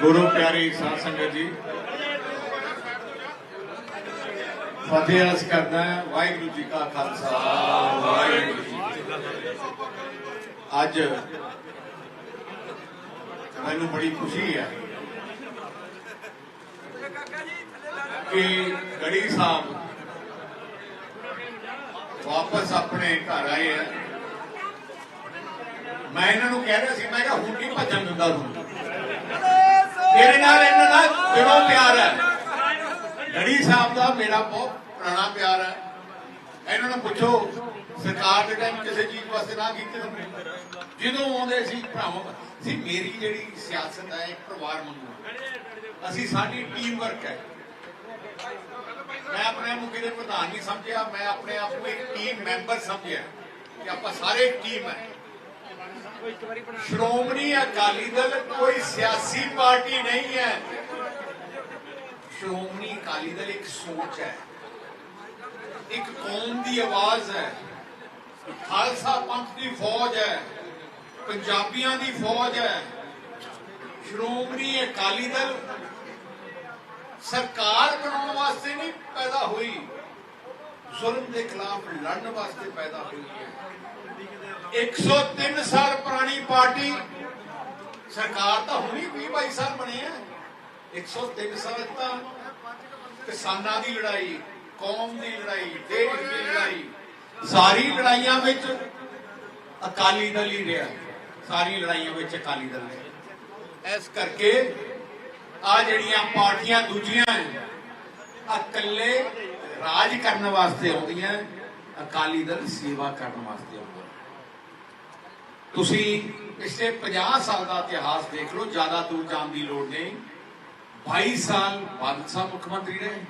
ਗੁਰੂ ਪਿਆਰੀ ਸਾਧ ਸੰਗਤ ਜੀ। ਫਤਿਹ ਅਰਜ਼ ਕਰਦਾ ਹਾਂ, ਵਾਹਿਗੁਰੂ ਜੀ ਕਾ ਖਾਲਸਾ। ਵਾਹਿਗੁਰੂ ਜੀ ਅੱਜ ਮੈਨੂੰ ਬੜੀ ਖੁਸ਼ੀ ਹੈ ਕਿ ਗੜੀ ਸਾਹਿਬ ਵਾਪਸ ਆਪਣੇ ਘਰ ਆਏ ਹੈ ਮੈਂ ਇਹਨਾਂ ਨੂੰ ਕਹਿ ਰਿਹਾ ਸੀ, ਮੈਂ ਕਿਹਾ ਹੁਣ ਨਹੀਂ ਭੱਜਣ ਦਿੰਦਾ ਤੁਹਾਨੂੰ ਮੇਰੇ ਨਾਲ ਇਹਨਾਂ ਦਾ ਦਿਲੋਂ ਪਿਆਰ ਹੈ। ਗੜੀ ਸਾਹਿਬ ਦਾ ਮੇਰਾ ਬਹੁਤ ਪੁਰਾਣਾ ਪਿਆਰ ਹੈ। ਇਹਨਾਂ ਨੂੰ ਪੁੱਛੋ, ਸਰਕਾਰ ਦੇ ਟਾਈਮ ਕਿਸੇ ਚੀਜ਼ ਵਾਸਤੇ ਨਾ ਕੀਤੀ ਜਦੋਂ ਆਉਂਦੇ ਸੀ, ਭਰਾਵਾਂ ਸੀ ਮੇਰੀ ਜਿਹੜੀ ਸਿਆਸਤ ਹੈ, ਇੱਕ ਪਰਿਵਾਰ ਵਾਂਗੂ ਅਸੀਂ ਸਾਡੀ ਟੀਮ ਵਰਕ ਹੈ। ਮੈਂ ਆਪਣੇ ਆਪ ਨੂੰ ਕਿਤੇ ਪ੍ਰਧਾਨ ਨਹੀਂ ਸਮਝਿਆ, ਮੈਂ ਆਪਣੇ ਆਪ ਨੂੰ ਇੱਕ ਟੀਮ ਮੈਂਬਰ ਸਮਝਿਆ ਕਿ ਆਪਾਂ ਸਾਰੇ ਟੀਮ ਹੈ। ਸ਼੍ਰੋਮਣੀ ਅਕਾਲੀ ਦਲ ਕੋਈ ਸਿਆਸੀ ਪਾਰਟੀ ਨਹੀਂ ਹੈ। ਸ਼੍ਰੋਮਣੀ ਅਕਾਲੀ ਦਲ ਇੱਕ ਸੋਚ ਹੈ। ਇੱਕ ਕੌਮ ਦੀ ਆਵਾਜ਼ ਹੈ। ਖਾਲਸਾ ਪੰਥ ਦੀ ਫੌਜ ਹੈ। ਪੰਜਾਬੀਆਂ ਦੀ ਫੌਜ ਹੈ। ਸ਼੍ਰੋਮਣੀ ਅਕਾਲੀ ਦਲ ਸਰਕਾਰ ਬਣਾਉਣ ਵਾਸਤੇ ਨਹੀਂ ਪੈਦਾ ਹੋਈ। ਜ਼ੁਲਮ ਦੇ ਖਿਲਾਫ ਲੜਨ ਵਾਸਤੇ ਪੈਦਾ ਹੋਈ ਹੈ। 103 ਸਾਲ ਪੁਰਾਣੀ ਪਾਰਟੀ, ਸਰਕਾਰ ਤਾਂ ਹੁਣੀ 20 22 ਸਾਲ ਬਣੇ ਆ 103 ਸਾਲ ਤਾਂ ਕਿਸਾਨਾਂ ਦੀ ਲੜਾਈ, ਕੌਮ ਦੀ ਲੜਾਈ, ਦੇਸ਼ ਦੀ ਲੜਾਈ, ਸਾਰੀ ਲੜਾਈਆਂ ਵਿੱਚ ਅਕਾਲੀ ਦਲ ਹੀ ਰਿਹਾ। ਸਾਰੀ ਲੜਾਈਆਂ ਵਿੱਚ ਅਕਾਲੀ ਦਲ ਰਿਹਾ। ਇਸ ਕਰਕੇ ਆ ਜਿਹੜੀਆਂ ਪਾਰਟੀਆਂ ਦੂਜੀਆਂ ਆ ਇਕੱਲੇ ਰਾਜ ਕਰਨ ਵਾਸਤੇ ਆਉਂਦੀਆਂ, ਅਕਾਲੀ ਦਲ ਸੇਵਾ ਕਰਨ ਵਾਸਤੇ ਆਉਂਦਾ। ਤੁਸੀਂ ਪਿਛਲੇ 50 ਸਾਲ ਦਾ ਇਤਿਹਾਸ ਦੇਖ ਲਓ, ਜ਼ਿਆਦਾ ਦੂਰ ਜਾਣ ਦੀ ਲੋੜ ਨਹੀਂ। 22 ਸਾਲ ਬਾਦਲ ਸਾਹਿਬ ਮੁੱਖ ਮੰਤਰੀ ਰਹੇ।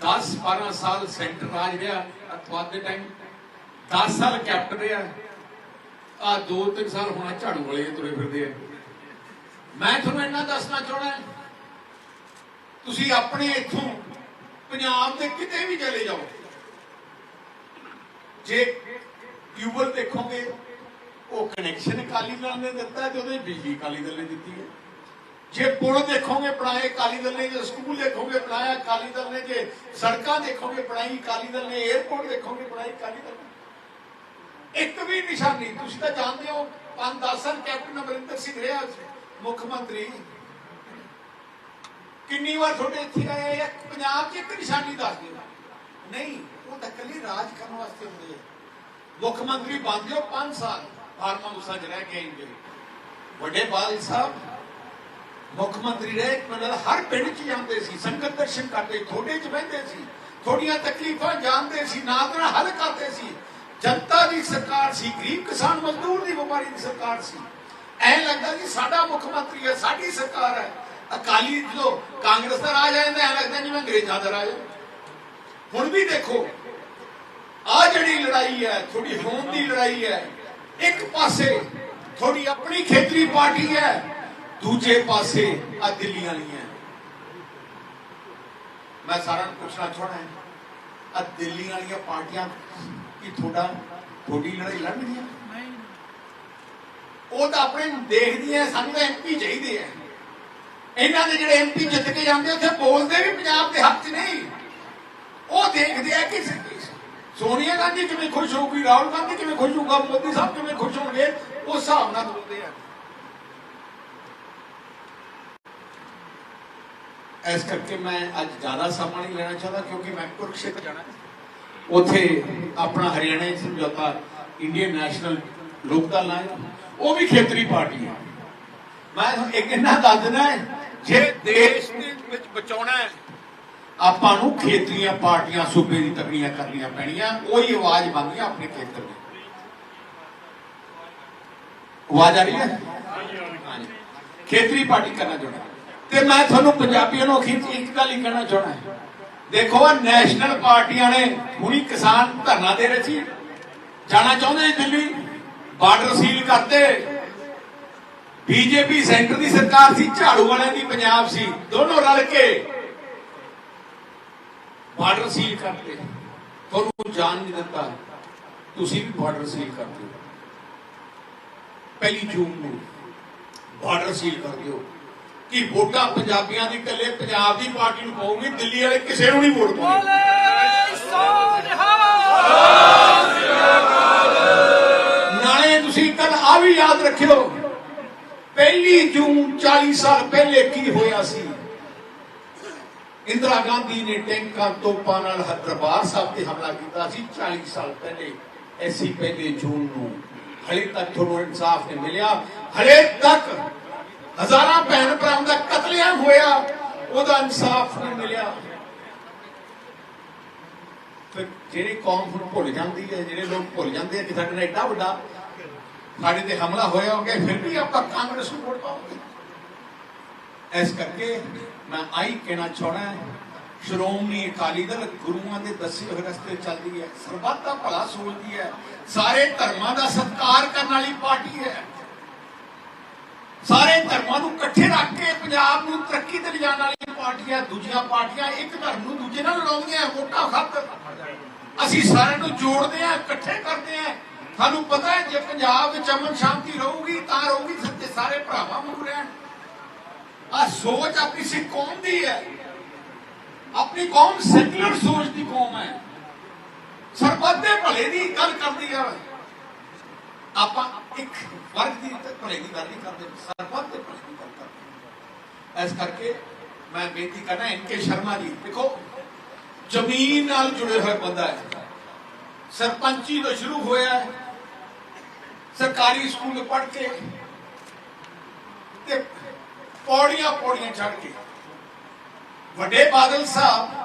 10 12 ਸਾਲ ਸੈਂਟਰ ਰਾਜ ਰਿਹਾ ਅਤਵਾਦ ਦੇ ਟਾਈਮ 10 ਸਾਲ ਕੈਪਟਨ ਰਿਹਾ। ਆ 2-3 ਸਾਲ ਹੋਣਾ ਝਾੜੂ ਵਾਲੇ ਤੁਰੇ ਫਿਰਦੇ ਆ। ਮੈਂ ਤੁਹਾਨੂੰ ਇੰਨਾ ਦੱਸਣਾ ਚਾਹਣਾ ਤੁਸੀਂ ਆਪਣੇ ਇੱਥੋਂ ਪੰਜਾਬ ਦੇ ਕਿਤੇ ਵੀ ਚਲੇ ਜਾਓ। ਜੇ ਟਿਊਬਲ ਦੇਖੋਗੇ, ਉਹ ਕਨੈਕਸ਼ਨ ਅਕਾਲੀ ਦਲ ਨੇ ਦਿੱਤਾ ਤੇ ਉਹਦੇ ਬਿਜਲੀ ਅਕਾਲੀ ਦਲ ਨੇ ਦਿੱਤੀ ਹੈ। ਜੇ ਪੁਲ ਦੇਖੋਗੇ ਬਣਾਏ ਅਕਾਲੀ ਦਲ ਨੇ, ਜੇ ਸਕੂਲ ਦੇਖੋਗੇ ਬਣਾਇਆ ਅਕਾਲੀ ਦਲ ਨੇ, ਜੇ ਸੜਕਾਂ ਦੇਖੋਗੇ ਬਣਾਈ ਅਕਾਲੀ ਦਲ ਨੇ 에어ਪੋਰਟ ਦੇਖੋਗੇ ਬਣਾਈ ਅਕਾਲੀ ਦਲ ਨੇ। ਇੱਕ ਵੀ ਨਿਸ਼ਾਨੀ, ਤੁਸੀਂ ਤਾਂ ਜਾਣਦੇ ਹੋ, ਪੰਜ ਦਸ ਸਾਲ ਕੈਪਟਨ ਅਮਰਿੰਦਰ ਸਿੰਘ ਰਿਹਾ ਮੁੱਖ ਮੰਤਰੀ। ਕਿੰਨੀ ਵਾਰ ਤੁਹਾਡੇ ਇੱਥੇ ਆਏ ਆ? ਪੰਜਾਬ 'ਚ ਇੱਕ ਨਿਸ਼ਾਨੀ ਦੱਸ ਦਿਓ। ਨਹੀਂ, ਉਹ ਤਾਂ ਕੱਲੀ ਰਾਜ ਕਰਨ ਵਾਸਤੇ ਹੁੰਦੇ ਆ। ਮੁੱਖ ਮੰਤਰੀ ਬਣ ਜਾਓ 5 ਸਾਲ, ਫਾਰਮਾ ਹਾਊਸਾਂ 'ਚ ਰਹਿ ਕੇ ਵੱਡੇ ਬਾਦਲ ਸਾਹਿਬ, ਮੁੱਖ ਮੰਤਰੀ ਰਹੇ ਮਤਲਬ ਹਰ ਪਿੰਡ 'ਚ ਜਾਂਦੇ ਸੀ, ਸੰਗਤ ਦਰਸ਼ਨ ਕਰਦੇ, ਥੋੜੇ 'ਚ ਬਹਿੰਦੇ ਸੀ। ਥੋੜੀਆਂ ਤਕਲੀਫਾਂ ਜਾਣਦੇ ਸੀ, ਨਾਲ ਨਾਲ ਹੱਲ ਕਰਦੇ ਸੀ। ਜਨਤਾ ਦੀ ਸਰਕਾਰ ਸੀ, ਗਰੀਬ ਕਿਸਾਨ ਮਜ਼ਦੂਰ ਦੀ ਵਪਾਰੀ ਦੀ ਸਰਕਾਰ ਸੀ। ਐ ਲੱਗਦਾ ਜੀ ਸਾਡਾ ਮੁੱਖ ਮੰਤਰੀ ਹੈ, ਸਾਡੀ ਸਰਕਾਰ ਹੈ। ਅਕਾਲੀ ਜਦੋਂ ਕਾਂਗਰਸ ਦਾ ਰਾਜ ਆ ਜਾਂਦਾ ਐ ਲੱਗਦਾ ਜਿਵੇਂ ਅੰਗਰੇਜ਼ਾਂ ਦਾ ਰਾਜ ਹੈ ਹੁਣ ਵੀ ਦੇਖੋ ਆ ਜਿਹੜੀ ਲੜਾਈ ਹੈ ਥੋੜੀ ਹੋਂਦ ਦੀ ਲੜਾਈ ਹੈ ਇੱਕ ਪਾਸੇ ਥੋੜੀ ਆਪਣੀ ਖੇਤਰੀ ਪਾਰਟੀ ਹੈ ਦੂਜੇ ਪਾਸੇ ਆ ਦਿੱਲੀ ਵਾਲੀਆਂ। ਮੈਂ ਸਾਰਿਆਂ ਨੂੰ ਪੁੱਛਣਾ ਚਾਹਣਾ ਹੈ ਆ ਦਿੱਲੀ ਵਾਲੀਆਂ ਪਾਰਟੀਆਂ ਕੀ ਤੁਹਾਡਾ ਥੋੜੀ ਲੜਾਈ ਲੜਨਗੀਆਂ? ਉਹ ਤਾਂ ਆਪਣੇ ਦੇਖਦੀਆਂ ਸਾਨੂੰ ਤਾਂ ਐਮਪੀ ਚਾਹੀਦੇ ਆ। ਇਹਨਾਂ ਦੇ ਜਿਹੜੇ ਐਮਪੀ ਜਿੱਤ ਕੇ ਜਾਂਦੇ ਉੱਥੇ ਬੋਲਦੇ ਵੀ ਪੰਜਾਬ ਦੇ ਹੱਕ 'ਚ ਨਹੀਂ। ਉਹ ਦੇਖਦੇ ਆ ਕਿ ਸੋਨੀਆ ਗਾਂਧੀ ਕਿਵੇਂ ਖੁਸ਼ ਹੋਊਗੀ, ਰਾਹੁਲ ਗਾਂਧੀ ਕਿਵੇਂ ਖੁਸ਼ ਹੋਊਗਾ, ਮੋਦੀ ਸਾਹਿਬ ਕਿਵੇਂ ਖੁਸ਼ ਹੋਣਗੇ ਉਸ ਹਿਸਾਬ ਨਾਲ ਬੋਲਦੇ ਆ। ਇਸ ਕਰਕੇ ਮੈਂ ਅੱਜ ਜ਼ਿਆਦਾ ਸਮਾਂ ਨਹੀਂ ਲੈਣਾ ਚਾਹੁੰਦਾ, ਕਿਉਂਕਿ ਮੈਂ ਕੁਰਕਸ਼ੇਤਰ ਜਾਣਾ। ਉੱਥੇ ਆਪਣਾ ਹਰਿਆਣਾ ਸਮਝੌਤਾ ਇੰਡੀਅਨ ਨੈਸ਼ਨਲ ਲੋਕਦਲ ਨਾਲ ਉਹ ਵੀ ਖੇਤਰੀ ਪਾਰਟੀ ਹੈ। ਮੈਂ ਤੁਹਾਨੂੰ ਇੱਕ ਇਹਨਾਂ ਦੱਸ ਦਿੰਦਾ ਜੇ ਦੇਸ਼ ਦੇ ਵਿੱਚ ਬਚਾਉਣਾ ਹੈ, ਆਪਾਂ ਨੂੰ ਖੇਤਰੀਆਂ ਪਾਰਟੀਆਂ ਸੂਬੇ ਦੀ ਤਕੜੀਆਂ ਕਰਨੀਆਂ ਪੈਣੀਆਂ, ਉਹੀ ਆਵਾਜ਼ ਬਣਦੀ ਹੈ ਆਪਣੇ ਖੇਤਰ ਦੀ। ਆਵਾਜ਼ ਆ ਰਹੀ ਹੈ? ਖੇਤਰੀ ਪਾਰਟੀ ਕਰਨਾ ਚਾਹੁੰਦਾ ਤੇ ਮੈਂ ਤੁਹਾਨੂੰ ਪੰਜਾਬੀਆਂ ਨੂੰ ਅਖੀਰ 'ਚ ਇੱਕ ਗੱਲ ਹੀ ਕਹਿਣਾ ਚਾਹੁੰਦਾ ਦੇਖੋ ਆ ਨੈਸ਼ਨਲ ਪਾਰਟੀਆਂ ਨੇ ਹੁਣੀ ਕਿਸਾਨ ਧਰਨਾ ਦੇ ਰਹੇ ਸੀ। ਜਾਣਾ ਚਾਹੁੰਦੇ ਦਿੱਲੀ? ਬਾਰਡਰ ਸੀਲ ਕਰਤੇ। ਬੀਜੇਪੀ ਸੈਂਟਰ ਦੀ ਸਰਕਾਰ ਸੀ ਝਾੜੂ ਵਾਲਿਆਂ ਦੀ ਪੰਜਾਬ ਸੀ। ਦੋਨੋਂ ਰਲ ਕੇ ਬਾਰਡਰ ਸੀਲ ਕਰਤੇ। ਤੁਹਾਨੂੰ ਜਾਣ ਨਹੀਂ ਦਿੱਤਾ। ਤੁਸੀਂ ਵੀ ਬਾਰਡਰ ਸੀਲ ਕਰ ਦਿਓ ਪਹਿਲੀ ਜੂਨ ਨੂੰ ਬਾਰਡਰ ਸੀਲ ਕਰ ਦਿਓ। ਕਿ ਵੋਟਾਂ ਪੰਜਾਬੀਆਂ ਦੀ ਇਕੱਲੇ ਪੰਜਾਬ ਦੀ ਪਾਰਟੀ ਨੂੰ ਪਾਉਗੀ ਦਿੱਲੀ ਵਾਲੇ ਕਿਸੇ ਨੂੰ ਨਹੀਂ ਵੋਟ ਸੋਨਹਾ ਨਾਲੇ ਤੁਸੀਂ ਕੱਲ ਆ ਵੀ ਯਾਦ ਰੱਖਿਓ। ਪਹਿਲੀ ਜੂਨ 40 ਸਾਲ ਪਹਿਲੇ ਕੀ ਹੋਇਆ ਸੀ? ਇੰਦਰਾ ਗਾਂਧੀ ਨੇ ਟੈਂਕਾਂ ਤੋਪਾਂ ਨਾਲ ਹ- ਸਾਹਿਬ ਤੇ ਹਮਲਾ ਕੀਤਾ ਸੀ। 40 ਸਾਲ ਪਹਿਲੇ, ਐਸੀ ਪਹਿਲੇ ਜੂਨ ਨੂੰ। ਹਲੇ ਤੱਕ ਤੁਹਾਨੂੰ ਇਨਸਾਫ ਨਹੀਂ ਮਿਲਿਆ। ਹਲੇ ਤੱਕ ਹਜ਼ਾਰਾਂ ਭੈਣ ਭਰਾਵਾਂ ਦਾ ਕਤਲੇਆਮ ਹੋਇਆ, ਉਹਦਾ ਇਨਸਾਫ ਨਹੀਂ ਮਿਲਿਆ। ਫਿਰ ਜਿਹੜੀ ਕੌਮ ਹੁਣ ਭੁੱਲ ਜਾਂਦੀ ਹੈ, ਜਿਹੜੇ ਲੋਕ ਭੁੱਲ ਜਾਂਦੇ ਆ ਕਿ ਸਾਡੇ ਨਾਲ ਐਡਾ ਵੱਡਾ ਸਾਡੇ ਤੇ ਹਮਲਾ ਹੋਇਆ ਹੋ ਗਿਆ ਫਿਰ ਵੀ ਆਪਾਂ ਕਾਂਗਰਸ ਨੂੰ ਵੋਟ ਪਾਵਾਂਗੇ ਇਸ ਕਰਕੇ ਮੈਂ ਆਈ ਕਹਿਣਾ ਚਾਹਣਾ ਸ਼੍ਰੋਮਣੀ ਅਕਾਲੀ ਦਲ ਗੁਰੂਆਂ ਦੇ ਦੱਸੇ ਹੋਏ ਰਸਤੇ ਚੱਲਦੀ ਹੈ ਸਰਬੱਤ ਦਾ ਭਲਾ ਸੋਚਦੀ ਹੈ ਸਾਰੇ ਧਰਮਾਂ ਦਾ ਸਤਿਕਾਰ ਕਰਨ ਵਾਲੀ ਪਾਰਟੀ ਹੈ ਸਾਰੇ ਧਰਮਾਂ ਨੂੰ ਇਕੱਠੇ ਰੱਖ ਕੇ ਪੰਜਾਬ ਨੂੰ ਤਰੱਕੀ ਤੇ ਲਿਜਾਣ ਵਾਲੀ ਪਾਰਟੀਆਂ ਦੂਜੀਆਂ ਪਾਰਟੀਆਂ ਇੱਕ ਧਰਮ ਨੂੰ ਦੂਜੇ ਨਾਲ ਲੜਾਉਂਦੀਆਂ ਵੋਟਾਂ ਖਾਤਰ ਅਸੀਂ ਸਾਰਿਆਂ ਨੂੰ ਜੋੜਦੇ ਆ ਇਕੱਠੇ ਕਰਦੇ ਆ ਸਾਨੂੰ ਪਤਾ ਹੈ, ਜੇ ਪੰਜਾਬ ਵਿੱਚ ਅਮਨ ਸ਼ਾਂਤੀ ਰਹੂਗੀ, ਤਾਂ ਰਹੂਗੀ ਸੱਚੇ ਸਾਰੇ ਭਰਾਵਾਂ ਵਾਂਗੂ ਰਹਿਣ। ਆ ਸੋਚ ਆਪਣੀ ਸਿੱਖ ਕੌਮ ਦੀ ਹੈ। ਆਪਣੀ ਕੌਮ ਸੈਕੂਲਰ ਸੋਚ ਦੀ ਕੌਮ ਹੈ। ਸਰਬੱਤ ਦੇ ਭਲੇ ਦੀ ਗੱਲ ਕਰਦੀ ਹੈ। ਆਪਾਂ ਇੱਕ ਵਰਗ ਦੀ ਭਲੇ ਦੀ ਗੱਲ ਨਹੀਂ ਕਰਦੇ, ਸਰਬੱਤ ਦੇ ਭਲੇ ਦੀ ਗੱਲ ਕਰਦੇ ਇਸ ਕਰਕੇ ਮੈਂ ਬੇਨਤੀ ਕਰਨਾ ਇਨਕੇ ਸ਼ਰਮਾ ਜੀ, ਦੇਖੋ, ਜ਼ਮੀਨ ਨਾਲ ਜੁੜੇ ਹੋਏ ਬੰਦਾ ਹੈ। ਸਰਪੰਚੀ ਤੋਂ ਸ਼ੁਰੂ ਹੋਇਆ ਹੈ। ਸਰਕਾਰੀ ਸਕੂਲ ਪੜ੍ਹ ਕੇ ਤੇ ਪੌੜੀਆਂ ਪੌੜੀਆਂ ਚੜ੍ਹ ਕੇ। ਵੱਡੇ ਬਾਦਲ ਸਾਹਿਬ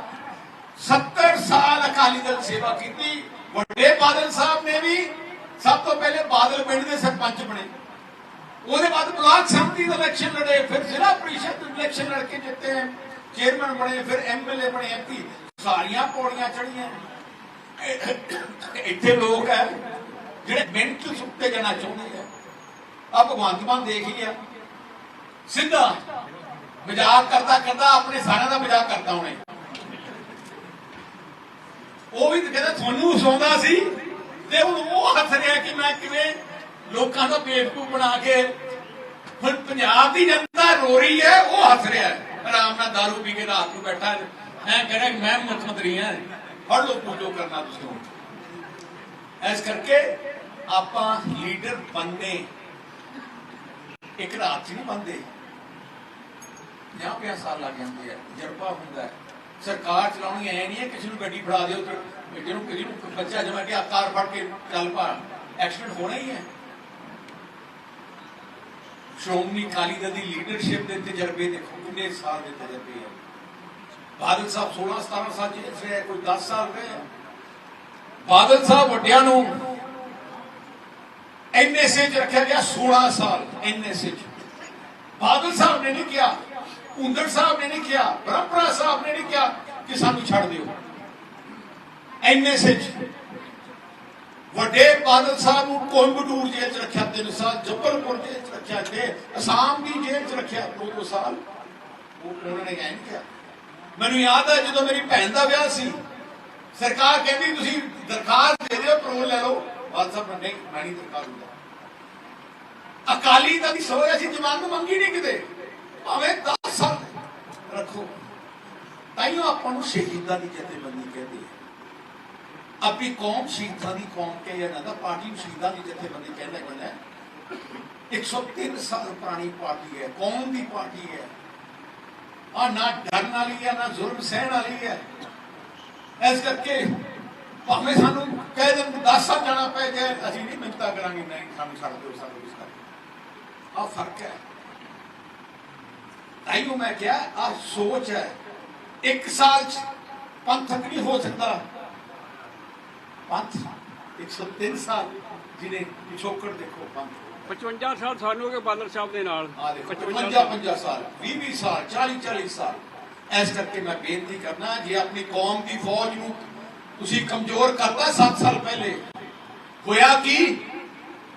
70 ਸਾਲ ਅਕਾਲੀ ਦਲ ਸੇਵਾ ਕੀਤੀ। ਵੱਡੇ ਬਾਦਲ ਸਾਹਿਬ ਨੇ ਵੀ ਸਭ ਤੋਂ ਪਹਿਲੇ ਬਾਦਲ ਪਿੰਡ ਦੇ ਸਰਪੰਚ ਬਣੇ। ਉਹਦੇ ਬਾਅਦ ਬਲਾਕ ਸੰਮਤੀ ਦਾ ਇਲੈਕਸ਼ਨ ਲੜੇ, ਫਿਰ ਜ਼ਿਲ੍ਹਾ ਪ੍ਰੀਸ਼ਦ ਇਲੈਕਸ਼ਨ ਲੜ ਕੇ ਜਿੱਤੇ, ਚੇਅਰਮੈਨ ਬਣੇ, ਫਿਰ ਐਮਐਲਏ ਬਣੇ ਐਮਪੀ ਸਾਰੀਆਂ ਪੌੜੀਆਂ ਚੜੀਆਂ ਇੱਥੇ ਲੋਕ ਹੈ ਜਿਹੜੇ ਮਿੰਟ ਚ ਸੁੱਤੇ ਜਾਣਾ ਚਾਹੁੰਦੇ ਆ। ਆ ਭਗਵੰਤ ਮਾਨ ਦੇਖ ਲਿਆ। ਸਿੱਧਾ ਮਜ਼ਾਕ ਕਰਦਾ ਕਰਦਾ ਆਪਣੇ ਸਾਰਿਆਂ ਦਾ ਮਜ਼ਾਕ ਕਰਦਾ ਉਹਨੇ ਉਹ ਵੀ ਕਹਿੰਦਾ ਤੁਹਾਨੂੰ ਸੌਂਦਾ ਸੀ ਤੇ ਹੁਣ ਉਹ ਹੱਸ ਰਿਹਾ ਕਿ ਮੈਂ ਕਿਵੇਂ ਲੋਕਾਂ ਦਾ ਬੇਵਕੂਫ ਬਣਾ ਕੇ ਹੁਣ ਪੰਜਾਬ ਦੀ ਜਨਤਾ ਰੋ ਰਹੀ ਹੈ, ਉਹ ਹੱਸ ਰਿਹਾ ਹੈ। ਆਰਾਮ ਨਾਲ ਦਾਰੂ ਪੀ ਕੇ ਰਾਤ ਨੂੰ ਬੈਠਾ ਮੈਂ ਕਹਿ ਰਿਹਾ ਮੈਂ ਮੁੱਖ ਮੰਤਰੀ ਹਾਂ। ਫੜ ਲੋ ਤੂੰ ਜੋ ਕਰਨਾ ਤੁਸੀਂ ਇਸ ਕਰਕੇ ਆਪਾਂ ਲੀਡਰ ਬੰਨੇ ਇੱਕ ਰਾਤ 'ਚ ਨਹੀਂ ਬਣਦੇ ਜਾਂ ਪਿਆ ਸਾਲ ਲੱਗ ਜਾਂਦੇ ਆ ਜਰਬਾ ਹੁੰਦਾ ਸਰਕਾਰ ਚਲਾਉਣੀ ਐ ਨਹੀਂ ਹੈ, ਕਿਸੇ ਨੂੰ ਗੱਡੀ ਫੜਾ ਦਿਓ ਤੇ ਜਿਹਨੂੰ ਕਿਸੇ ਨੂੰ ਬੱਚਾ ਜਮਾ ਕੇ ਆਕਾਰ ਫੜ ਕੇ ਚੱਲ ਪਾ। ਐਕਸੀਡੈਂਟ ਹੋਣਾ ਹੀ ਹੈ। ਸ਼੍ਰੋਮਣੀ ਅਕਾਲੀ ਦਲ ਦੀ ਲੀਡਰਸ਼ਿਪ ਦੇ ਤਜਰਬੇ ਦੇਖੋ, ਕਿੰਨੇ ਸਾਲ ਦੇ ਤਜਰਬੇ ਆ। ਬਾਦਲ ਸਾਹਿਬ 16 17 ਸਾਲ ਜੇਲ੍ਹ ਕੋਈ 10 ਸਾਲ ਰਹੇ ਆ। ਬਾਦਲ ਸਾਹਿਬ ਵੱਡਿਆਂ ਨੂੰ ਐਨਐਸਏ 'ਚ ਰੱਖਿਆ ਗਿਆ 16 ਸਾਲ ਐਨਐਸਏ 'ਚ। ਬਾਦਲ ਸਾਹਿਬ ਨੇ ਨਹੀਂ ਕਿਹਾ ਹੁੰਦੜ ਸਾਹਿਬ ਨੇ ਨਹੀਂ ਕਿਹਾ ਬ੍ਰਹਮਪੁਰਾ ਸਾਹਿਬ ਨੇ ਨਹੀਂ ਕਿਹਾ ਕਿ ਸਾਨੂੰ ਛੱਡ ਦਿਓ। ਐਨਐਸਏ 'ਚ। ਵੱਡੇ ਬਾਦਲ ਸਾਹਿਬ ਨੂੰ ਕੋਇੰਬਟੂਰ ਜੇਲ੍ਹ 'ਚ ਰੱਖਿਆ 3 ਸਾਲ, ਜੱਬਲਪੁਰ ਜੇਲ੍ਹ 'ਚ ਰੱਖਿਆ ਤੇ ਅਸਾਮ ਦੀ ਜੇਲ੍ਹ 'ਚ ਰੱਖਿਆ 2-2 ਸਾਲ। ਉਹ ਉਹਨਾਂ ਨੇ ਐਂ ਨਹੀਂ ਕਿਹਾ। ਮੈਨੂੰ ਯਾਦ ਹੈ ਜਦੋਂ ਮੇਰੀ ਭੈਣ ਦਾ ਵਿਆਹ ਸੀ, ਸਰਕਾਰ ਕਹਿੰਦੀ ਤੁਸੀਂ ਦਰਖਾਸਤ ਦੇ ਦਿਓ ਪਰੋਲ ਲੈ ਲਓ। ਬਾਦਲ ਸਾਹਿਬ ਨੇ ਨਹੀਂ ਦਿੰਦਾ। ਅਕਾਲੀ ਦਾ ਵੀ ਸੋਇਆ ਸੀ ਜਵਾਨ ਮੰਗੀ ਨਹੀਂ ਕਿਤੇ। ਭਾਵੇਂ 10 ਸਾਲ ਰੱਖੋ। ਤਾਈਓ ਆਪਾਂ ਨੂੰ ਸ਼ਹੀਦਾਂ ਦੀ ਜਥੇਬੰਦੀ ਕਹਿੰਦੇ ਆ। ਕੌਮ ਸ਼ਹੀਦਾਂ ਦੀ ਕੌਮ ਕੇ ਜਾਂ ਪਾਰਟੀ ਨੂੰ ਸ਼ਹੀਦਾਂ ਦੀ ਜਥੇਬੰਦੀ ਕਹਿੰਦਾ ਕਹਿੰਦਾ। 103 ਸਾਲ ਪੁਰਾਣੀ ਪਾਰਟੀ ਹੈ, ਕੌਮ ਦੀ ਪਾਰਟੀ ਹੈ। ਆ ਨਾ ਡਰਨ ਵਾਲੀ ਹੈ, ਨਾ ਜ਼ੁਲਮ ਸਹਿਣ ਵਾਲੀ ਹੈ। ਇਸ ਕਰਕੇ ਭਾਵੇਂ ਸਾਨੂੰ ਕਹਿ ਦੇਣ ਕਿ 10 ਸਾਲ ਜਾਣਾ ਪੈ ਜਾਏ ਅਸੀਂ ਨਹੀਂ ਮਿੰਤਾ ਕਰਾਂਗੇ ਨਹੀਂ ਸਾਨੂੰ ਛੱਡ ਦਿਓ ਸਾਨੂੰ ਇਸ ਕਰਕੇ ਆ ਫ਼ਰਕ ਹੈ। ਤਾਈਓ ਮੈਂ ਕਿਹਾ ਆ ਸੋਚ ਹੈ। ਇੱਕ ਸਾਲ ਚ ਪੰਥਕ ਨਹੀਂ ਹੋ ਸਕਦਾ। ਪੰਥ 103 ਸਾਲ ਜਿਹਨੇ ਪਿਛੋਕੜ ਦੇਖੋ ਪੰਥ। 55 ਸਾਲ ਸਾਨੂੰ ਗਏ ਬਾਦਲ ਸਾਹਿਬ ਦੇ ਨਾਲ। ਆ ਦੇਖੋ 55 50 50 ਸਾਲ 20 20 ਸਾਲ 40 40 ਸਾਲ। ਇਸ ਕਰਕੇ ਮੈਂ ਬੇਨਤੀ ਕਰਨਾ ਜੇ ਆਪਣੀ ਕੌਮ ਦੀ ਫੌਜ ਨੂੰ ਤੁਸੀਂ ਕਮਜ਼ੋਰ ਕਰਤਾ 7 ਸਾਲ ਪਹਿਲੇ। ਹੋਇਆ ਕੀ?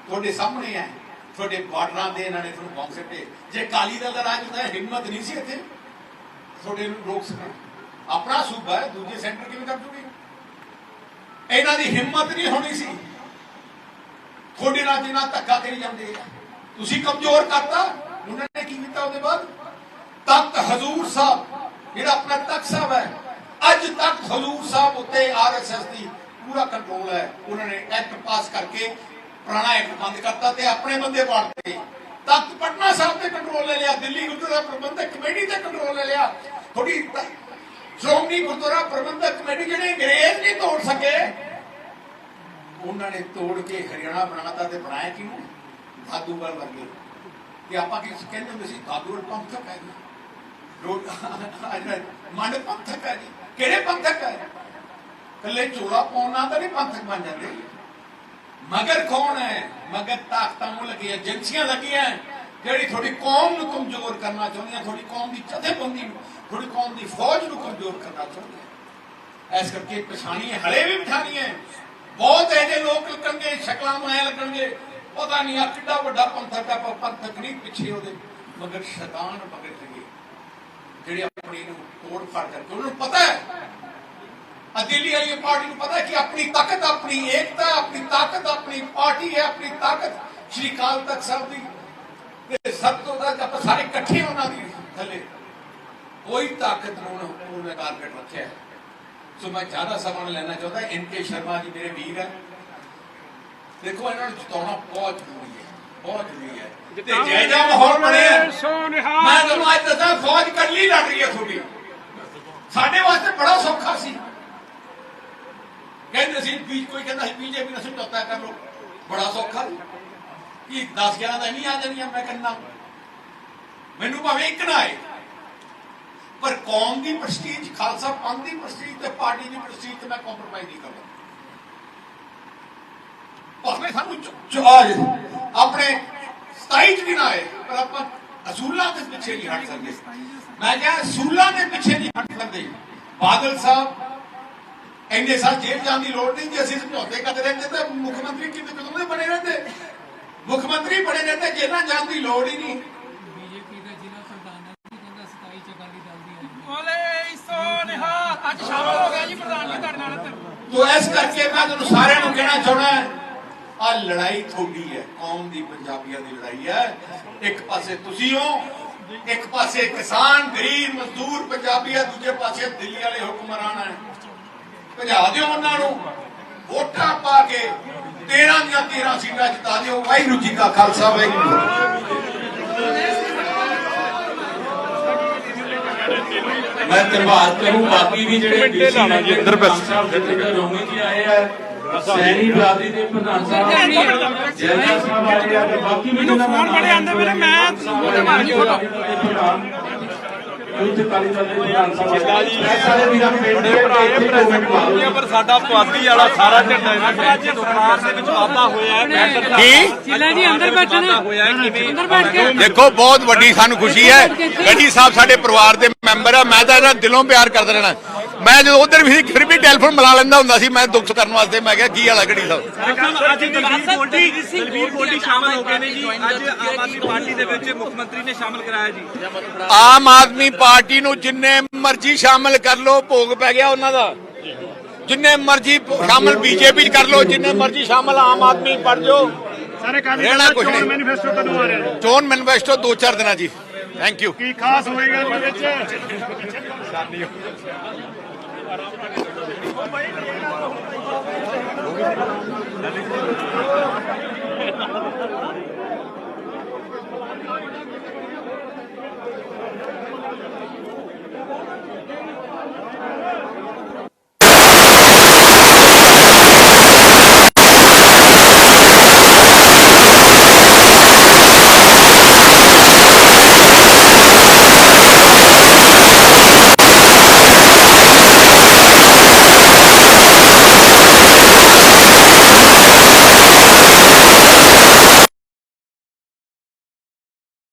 ਤੁਹਾਡੇ ਸਾਹਮਣੇ ਹੈ। ਤੁਹਾਡੇ ਬਾਰਡਰਾਂ ਦੇ ਇਹਨਾਂ ਨੇ ਤੁਹਾਨੂੰ ਬੰਬ ਸਿੱਟੇ ਜੇ ਕਾਲੀ ਦਲ ਦਾ ਰਾਜ ਹੁੰਦਾ, ਹਿੰਮਤ ਨਹੀਂ ਸੀ ਇੱਥੇ। ਤੁਹਾਡੇ ਨੂੰ ਰੋਕ ਸਕਣ। ਆਪਣਾ ਸੂਬਾ ਹੈ, ਦੂਜੇ ਸੈਂਟਰ ਕਿਵੇਂ ਕਰ ਜੂਗੀ ਇਹਨਾਂ ਦੀ ਹਿੰਮਤ ਨਹੀਂ ਹੋਣੀ ਸੀ। ਤੁਹਾਡੇ ਨਾਲ ਜਿੰਨਾ ਧੱਕਾ ਕਰੀ ਜਾਂਦੇ ਆ। ਤੁਸੀਂ ਕਮਜ਼ੋਰ ਕਰਤਾ। ਉਹਨਾਂ ਨੇ ਕੀ ਕੀਤਾ ਉਹਦੇ ਬਾਅਦ? ਤਖਤ ਹਜ਼ੂਰ ਸਾਹਿਬ, ਜਿਹੜਾ ਆਪਣਾ ਤਖਤ ਸਾਹਿਬ ਹੈ ਅੱਜ ਤੱਕ ਹਜ਼ੂਰ ਸਾਹਿਬ ਉੱਤੇ ਆਰਐਸਐਸ ਦੀ ਪੂਰਾ ਕੰਟਰੋਲ ਹੈ। ਉਹਨਾਂ ਨੇ ਐਕਟ ਪਾਸ ਕਰਕੇ ਪੁਰਾਣਾ ਐਕਟ ਬੰਦ ਕਰਤਾ ਤੇ ਆਪਣੇ ਬੰਦੇ ਵਾੜਤੇ ਤਖਤ ਪਟਨਾ ਸਾਹਿਬ ਤੇ ਕੰਟਰੋਲ ਲੈ ਲਿਆ, ਦਿੱਲੀ ਗੁਰਦੁਆਰਾ ਪ੍ਰਬੰਧਕ ਕਮੇਟੀ ਤੇ ਕੰਟਰੋਲ ਲੈ ਲਿਆ। ਥੋੜੀ ਸ਼੍ਰੋਮਣੀ ਗੁਰਦੁਆਰਾ ਪ੍ਰਬੰਧਕ ਕਮੇਟੀ ਜਿਹੜੇ ਅੰਗਰੇਜ਼ ਨਹੀਂ ਤੋੜ ਸਕੇ, ਉਹਨਾਂ ਨੇ ਤੋੜ ਕੇ ਹਰਿਆਣਾ ਬਣਾਤਾ ਤੇ ਬਣਾਇਆ ਕਿਉਂ ਦਾਦੂਵਾਲ ਵਰਗੇ। ਕਿ ਆਪਾਂ ਕੀ ਕਹਿੰਦੇ ਸੀ ਦਾਦੂਵਾਲ ਪੰਥਕ ਹੈ। ਜੀ ਮੰਡ ਪੰਥਕ ਹੈ ਜੀ। ਕਿਹੜੇ ਪੰਥਕ ਹੈ? ਕੱਲੇ ਚੋਲਾ ਪਾਉਣ ਤਾਂ ਨਹੀਂ ਪੰਥਕ ਬਣ ਜਾਂਦੇ। ਮਗਰ ਕੌਣ ਹੈ? ਮਗਰ ਤਾਕਤਾਂ ਨੂੰ ਲੱਗੀਆਂ, ਏਜੰਸੀਆਂ ਲੱਗੀਆਂ। ਜਿਹੜੀ ਤੁਹਾਡੀ ਕੌਮ ਨੂੰ ਕਮਜ਼ੋਰ ਕਰਨਾ ਚਾਹੁੰਦੀਆਂ ਤੁਹਾਡੀ ਕੌਮ ਦੀ ਜਥੇਬੰਦੀ ਨੂੰ, ਤੁਹਾਡੀ ਕੌਮ ਦੀ ਫੌਜ ਨੂੰ ਕਮਜ਼ੋਰ ਕਰਨਾ ਚਾਹੁੰਦੀਆਂ ਇਸ ਕਰਕੇ ਪਛਾਣੀ ਹਲੇ ਵੀ ਬਿਠਾਣੀ ਹੈ। ਬਹੁਤ ਇਹਦੇ ਲੋਕ ਲੱਗਣਗੇ, ਸ਼ਕਲਾਂ ਮਾਇਆ ਲੱਗਣਗੇ। ਪਤਾ ਨਹੀਂ ਆ ਕਿੱਡਾ ਵੱਡਾ ਪੰਥਕ ਆ ਪਰ ਪੰਥਕ ਨਹੀਂ ਪਿੱਛੇ ਉਹਦੇ। ਮਗਰ ਸ਼ੈਤਾਨ, ਮਗਰ ਜਿਹੜੇ ਆਪਣੀ ਨੂੰ ਤੋੜ ਫੜ ਕਰਕੇ ਉਹਨਾਂ ਨੂੰ ਪਤਾ ਹੈ। ਆ ਦਿੱਲੀ ਵਾਲੀ ਪਾਰਟੀ ਨੂੰ ਪਤਾ ਕਿ ਆਪਣੀ ਤਾਕਤ, ਆਪਣੀ ਏਕਤਾ, ਆਪਣੀ ਤਾਕਤ, ਆਪਣੀ ਪਾਰਟੀ ਹੈ, ਆਪਣੀ ਤਾਕਤ ਸ਼੍ਰੀ ਕਾਲ ਤਖਤ ਸਾਹਿਬ ਦੀ। ਤੇ ਸਭ ਤੋਂ ਵੱਧ ਆਪਾਂ ਸਾਰੇ ਇਕੱਠੇ ਉਹਨਾਂ ਦੀ ਥੱਲੇ। ਕੋਈ ਤਾਕਤ ਨੂੰ ਉਹਨੇ ਟਾਰਗੇਟ ਰੱਖਿਆ ਸੋ ਮੈਂ ਜ਼ਿਆਦਾ ਸਮਾਂ ਨਹੀਂ ਲੈਣਾ ਚਾਹੁੰਦਾ। ਐਨ ਕੇ ਸ਼ਰਮਾ ਜੀ ਮੇਰੇ ਵੀਰ ਹੈ। ਦੇਖੋ, ਇਹਨਾਂ ਨੂੰ ਜਿਤਾਉਣਾ ਬਹੁਤ ਜ਼ਰੂਰੀ ਹੈ। ਬਹੁਤ ਜ਼ਰੂਰੀ ਹੈ। ਤੇ ਜੈ ਜੈ ਮਾਹੌਲ ਬਣਿਆ ਮੈਂ ਤੁਹਾਨੂੰ ਅੱਜ ਦੱਸਾਂ ਫੌਜ ਇਕੱਲੀ ਲੜ ਰਹੀ ਹੈ ਤੁਹਾਡੀ। ਸਾਡੇ ਵਾਸਤੇ ਬੜਾ ਸੌਖਾ ਸੀ। ਕਹਿੰਦੇ ਸੀ ਵੀ ਕੋਈ ਕਹਿੰਦਾ ਸੀ ਬੀਜੇਪੀ ਨਾਲ ਸਮਝੌਤਾ ਕਰ ਲਓ। ਬੜਾ ਸੌਖਾ ਕਿ 10 11 ਦਾ ਨਹੀਂ ਆ ਜਾਣੀਆਂ ਮੈਂ ਕਹਿੰਦਾ ਮੈਨੂੰ ਭਾਵੇਂ ਇੱਕ ਨਾ ਆਏ। ਪਰ ਕੌਮ ਦੀ ਪ੍ਰਸਟੀਜ ਖਾਲਸਾ ਪੰਥ ਦੀ ਪ੍ਰਸਟੀਜ ਤੇ ਪਾਰਟੀ ਦੀ ਪ੍ਰਸਟੀਜ ਤੇ ਮੈਂ ਕੰਪਰੋਮਾਈਜ਼ ਨਹੀਂ ਕਰਦਾ। ਭਾਵੇਂ ਸਾਨੂੰ ਚ- ਚ- ਆਹ ਆਪਣੇ 27 ਚ ਵੀ ਨਾ ਆਏ ਪਰ ਆਪਾਂ ਅਸੂਲਾਂ ਦੇ ਪਿੱਛੇ ਨਹੀਂ ਹਟ ਸਕਦੇ। ਮੈਂ ਕਿਹਾ ਅਸੂਲਾਂ ਦੇ ਪਿੱਛੇ ਨਹੀਂ ਹਟ ਸਕਦੇ। ਬਾਦਲ ਸਾਹਿਬ ਇੰਨੇ ਸਾਲ ਜੇਲ੍ਹ ਜਾਣ ਦੀ ਲੋੜ ਨਹੀਂ ਜੇ ਅਸੀਂ ਸਮਝੌਤੇ ਕਰਦੇ ਰਹਿੰਦੇ ਤਾਂ ਮੁੱਖ ਮੰਤਰੀ ਕਿਤੇ ਕਦੋਂ ਦੇ ਬਣੇ ਰਹਿੰਦੇ। ਮੁੱਖ ਮੰਤਰੀ ਬਣੇ ਰਹਿੰਦੇ ਜੇਲ੍ਹਾਂ ਜਾਣ ਦੀ ਲੋੜ ਹੀ ਨਹੀਂ। ਬੀਜੇਪੀ ਦਾ ਜ਼ਿਲ੍ਹਾ ਪ੍ਰਧਾਨ ਹੈ ਜੀ ਕਹਿੰਦਾ 27 ਚ ਅਕਾਲੀ ਦਲ ਦੀ ਆਏਗੀ ਬੋਲੇ ਸੋਨਿਹਾ ਅੱਜ ਸ਼ਾਮਲ ਹੋ ਗਿਆ ਜੀ ਪ੍ਰਧਾਨ ਜੀ ਤੁਹਾਡੇ ਨਾਲ ਇੱਧਰ। ਤੋ ਇਸ ਕਰਕੇ ਮੈਂ ਤੁਹਾਨੂੰ ਸਾਰਿਆਂ ਨੂੰ ਕਹਿਣਾ ਚਾਹਣਾ ਆ ਲੜਾਈ ਤੁਹਾਡੀ ਹੈ ਕੌਮ ਦੀ ਪੰਜਾਬੀਆਂ ਦੀ ਲੜਾਈ ਹੈ। ਇੱਕ ਪਾਸੇ ਤੁਸੀਂ ਹੋ ਇੱਕ ਪਾਸੇ ਕਿਸਾਨ ਗਰੀਬ ਮਜ਼ਦੂਰ ਪੰਜਾਬੀ ਹੈ ਦੂਜੇ ਪਾਸੇ ਦਿੱਲੀ ਵਾਲੇ ਹੁਕਮਰਾਨ ਹੈ। ਭਜਾ ਦਿਓ ਉਹਨਾਂ ਨੂੰ ਵੋਟਾਂ ਪਾ ਕੇ 13 ਦੀਆਂ 13 ਸੀਟਾਂ ਜਿਤਾ ਦਿਓ। ਵਾਹਿਗੁਰੂ ਜੀ ਕਾ ਖਾਲਸਾ ਵਾਹਿਗੁਰੂ ਜੀ ਕੀ ਮੈਂ ਧੰਨਵਾਦ ਕਰੂੰ ਬਾਕੀ ਵੀ ਜਿਹੜੇ ਨੇ ਅੰਦਰ ਬਸ। ਰੋਮੀ ਜੀ ਆਏ ਆ ਸੈਣੀ ਬਰਾਦਰੀ ਦੇ ਪ੍ਰਧਾਨ ਸਾਹਿਬ ਜੈਨਾ ਸਾਹਿਬ ਆ ਤੇ ਬਾਕੀ ਵੀ ਮੈਨੂੰ ਫੋਨ ਬੜੇ ਆਉਂਦੇ ਮੇਰੇ, ਮੈਂ ਉਹਦੇ ਮਾਰ ਕੇ ਫੋਟੋ। ਯੂਥ ਕਾਲੀ ਦਲ ਦੇ ਪ੍ਰਧਾਨ ਸਾਹਿਬ ਜਿੱਦਾਂ ਜੀ। ਸਾਰੇ ਵੀਰਾਂ ਨੂੰ ਬੇਨਤੀ ਹੈ ਕਿ ਇੱਥੇ ਕਮੈਂਟ ਮਾਰੋ ਪਰ ਸਾਡਾ ਪੁਆਧੀ ਵਾਲਾ ਸਾਰਾ ਝੰਡਾ ਇਹਨਾਂ ਦਾ ਦਰਬਾਰ ਦੇ ਵਿੱਚ ਵਾਧਾ ਹੋਇਆ ਹੈ ਕੀ? ਜ਼ਿਲ੍ਹਾ ਜੀ ਅੰਦਰ ਬੈਠੇ ਨੇ। ਹੋਇਆ ਕਿਵੇਂ ਅੰਦਰ ਬੈਠ ਕੇ। ਦੇਖੋ ਬਹੁਤ ਵੱਡੀ ਸਾਨੂੰ ਖੁਸ਼ੀ ਹੈ। ਗੜੀ ਸਾਹਿਬ ਸਾਡੇ ਪਰਿਵਾਰ ਦੇ ਮੈਂਬਰ ਆ ਮੈਂ ਤਾਂ ਇਹਨਾਂ ਦਿਲੋਂ ਪਿਆਰ ਕਰਦਾ ਰਹਿਣਾ। ਮੈਂ ਜਦੋਂ ਉਧਰ ਵੀ ਸੀ, ਫਿਰ ਵੀ ਟੈਲੀਫੋਨ ਮਿਲਾ ਲੈਂਦਾ ਹੁੰਦਾ ਸੀ ਮੈਂ ਦੁੱਖ ਕਰਨ ਵਾਸਤੇ ਮੈਂ ਕਿਹਾ ਕੀ ਹਾਲ ਹੈ ਗੜੀ ਸਾਹਿਬ ਅੱਜ ਦਲਵੀਰ ਗੋਲਡੀ ਦਲਵੀਰ ਗੋਲਡੀ ਸ਼ਾਮਲ ਹੋ ਗਏ ਨੇ ਜੀ। ਅੱਜ ਆਮ ਆਦਮੀ ਪਾਰਟੀ ਦੇ ਵਿੱਚ ਮੁੱਖ ਮੰਤਰੀ ਨੇ ਸ਼ਾਮਲ ਕਰਾਇਆ ਜੀ। ਆਮ ਆਦਮੀ ਪਾਰਟੀ ਨੂੰ ਜਿੰਨੇ ਮਰਜ਼ੀ ਸ਼ਾਮਲ ਕਰ ਲੋ ਭੋਗ ਪੈ ਗਿਆ ਉਹਨਾਂ ਦਾ। ਜਿੰਨੇ ਮਰਜ਼ੀ ਸ਼ਾਮਲ ਬੀਜੇਪੀ ਚ ਕਰ ਲੋ ਜਿੰਨੇ ਮਰਜ਼ੀ ਸ਼ਾਮਲ ਆਮ ਆਦਮੀ ਪੜ ਜੋ ਸਾਰੇ ਕਾਲੀ ਰਹਿਣਾ ਕੁਛ ਨਹੀਂ। ਮੈਨੀਫੈਸਟੋ ਕਦੋਂ ਆ ਰਿਹਾ ਚੋਣ ਮੈਨੀਫੈਸਟੋ ਦੋ ਚਾਰ ਦਿਨਾਂ ਜੀ ਥੈਂਕ ਯੂ ਕੀ ਖਾਸ ਹੋਏਗਾ ਇਹਦੇ ਵਿੱਚ?